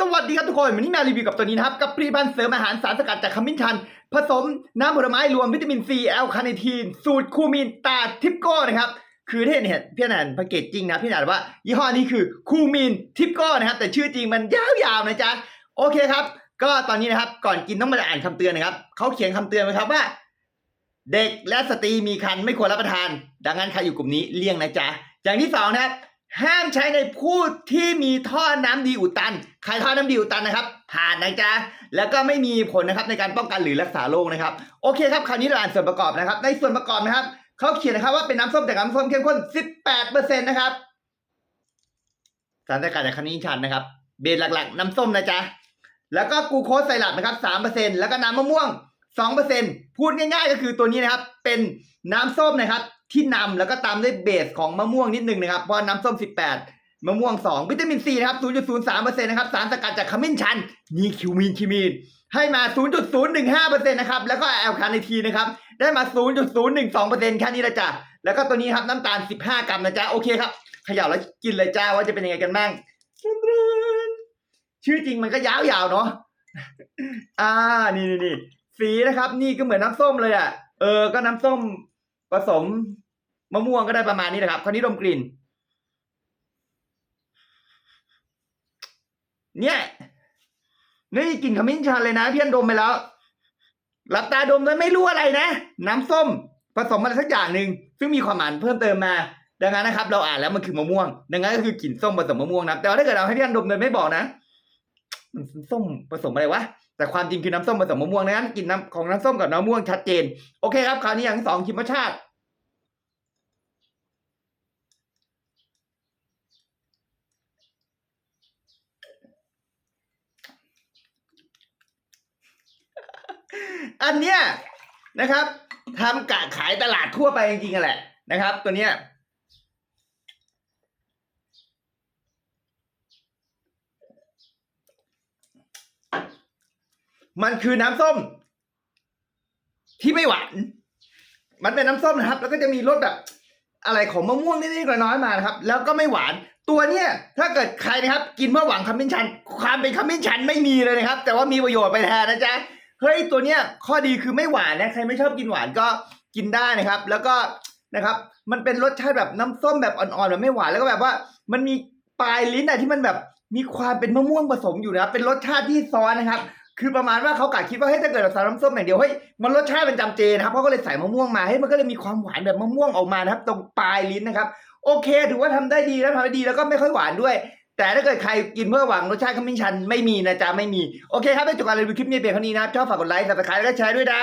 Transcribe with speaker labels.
Speaker 1: สวัสดีครับทุกคนวันนี้มารีวิวกับตัวนี้นะครับ กับผลิตภัณฑ์เสริมอาหารสารสกัดจากขมิ้นชัน ผสมน้ำผลไม้รวมวิตามินซีแอลคาเนทีน สูตรคูมินตาทิปโก้นะครับ คือที่เห็นเห็นพี่อ่านแพ็กเกจจริงนะพี่อ่านว่า ยี่ห้อนี้คือคูมินทิปโก้นะครับ แต่ชื่อจริงมันยาวๆนะจ๊ะ โอเคครับ ก็ตอนนี้นะครับก่อนกินต้องมาอ่านคำเตือนนะครับเขาเขียนคำเตือนไว้ครับว่า เด็กและสตรีมีครรภ์ไม่ควรรับประทาน ดังนั้นใครอยู่กลุ่มนี้เลี่ยงนะจ๊ะอย่างที่สองนะครับ ห้ามใช้ในผู้ที่มีท่อน้ำดีอุดตัน ใครท่อน้ำดีอุดตันนะครับ ผ่านนะจ๊ะ แล้วก็ไม่มีผลนะครับในการป้องกันหรือรักษาโรคนะครับ โอเคครับ คราวนี้เราอ่านส่วนประกอบนะครับ ในส่วนประกอบนะครับ เขาเขียนนะครับว่าเป็นน้ำส้มจากน้ำส้มเข้มข้น 18%นะครับ สารสกัดจากขมิ้นชันนะครับ เบสหลักๆ น้ำส้มนะจ๊ะ แล้วก็กูโคสไซรัปนะครับ 3%แล้วก็น้ำมะม่วง 2%พูดง่ายๆ ก็คือตัวนี้นะครับ เป็นน้ำส้มนะครับ ที่นำแล้วก็ตามด้วยเบสของมะม่วงนิดนึงนะครับ เพราะน้ำส้ม 18 มะม่วง 2 วิตามินซีนะครับ 0.03%นะครับ สารสกัดจากขมิ้นชัน นี่คิวมีนคิมีน ให้มา 0.015%นะครับ แล้วก็แอลคาเนทีนะครับ ได้มา 0.012%แค่นี้ละจ้ะ แล้วก็ตัวนี้ครับน้ำตาล 15 กรัมนะจ๊ะ โอเคครับขย่าแล้วกินเลยจ้าว่าจะเป็นยังไงกันบ้าง ชื่อจริงมันก็ยาวๆเนาะ อ่า นี่นี่นี่สีนะครับ นี่ก็เหมือนน้ำส้มเลยอะ เออ ก็น้ำส้ม ผสมมะม่วงก็ได้ประมาณนี้นะครับคราวนี้ดมกลิ่น เนี่ยนี่กลิ่นขมิ้นชันเลยนะพี่อันดมไปแล้ว หลับตาดมแล้วไม่รู้อะไรนะ น้ำส้มผสมอะไรสักอย่างหนึ่งซึ่งมีความหมายเพิ่มเติมมา ดังนั้นนะครับ เราอ่านแล้วมันคือมะม่วง ดังนั้นก็คือกลิ่นส้มผสมมะม่วงนะแต่ว่าถ้าเกิดเราให้พี่อันดมโดยไม่บอกนะ มันส้มผสมอะไรวะแต่ความจริงคือน้ำส้มผสมมะม่วงนะงั้นกลิ่นน้ำของน้ำส้มกับน้ำมะม่วงชัดเจน โอเคครับคราวนี้อย่างที่สองคิมรสชาติอันเนี้ยนะครับทำกะขายตลาดทั่วไปจริงๆอะแหละนะครับ ตัวเนี้ย มันคือน้ำส้ม ที่ไม่หวาน มันเป็นน้ำส้มนะครับ แล้วก็จะมีรสแบบ อะไรของมะม่วงนิดๆน้อยๆมานะครับ แล้วก็ไม่หวาน ตัวเนี้ยถ้าเกิดใครนะครับ กินเพื่อหวังขมิ้นชัน ความเป็นขมิ้นชันไม่มีเลยนะครับ แต่ว่ามีประโยชน์ไปแทนนะจ๊ะเฮ้ยตัวเนี้ยข้อดีคือไม่หวานนะใครไม่ชอบกินหวานก็กินได้นะครับ แล้วก็นะครับมันเป็นรสชาติแบบน้ำส้มแบบอ่อนๆแบบไม่หวานแล้วก็แบบว่า มันมีปลายลิ้นอะที่มันแบบมีความเป็นมะม่วงผสมอยู่นะครับ เป็นรสชาติที่ซ้อนนะครับ คือประมาณว่าเขากะคิดว่าเฮ้ยถ้าเกิดเราใส่น้ำส้มอย่างเดียวเฮ้ยมันรสชาติเป็นจำเจนะครับเขาก็เลยใส่มะม่วงมาเฮ้ยมันก็เลยมีความหวานแบบมะม่วงออกมานะครับ ตรงปลายลิ้นนะครับ โอเคถือว่าทำได้ดีแล้วทำได้ดีแล้วก็ไม่ค่อยหวานด้วย แต่ถ้าเกิดใครกินเพื่อหวังรสชาติขมิ้นชันไม่มีนะจ๊ะไม่มีโอเคครับไปจบการรีวิวคลิปนี้เพียงเท่านี้นะครับชอบฝากกดไลค์ subscribe แล้วก็แชร์ด้วยนะ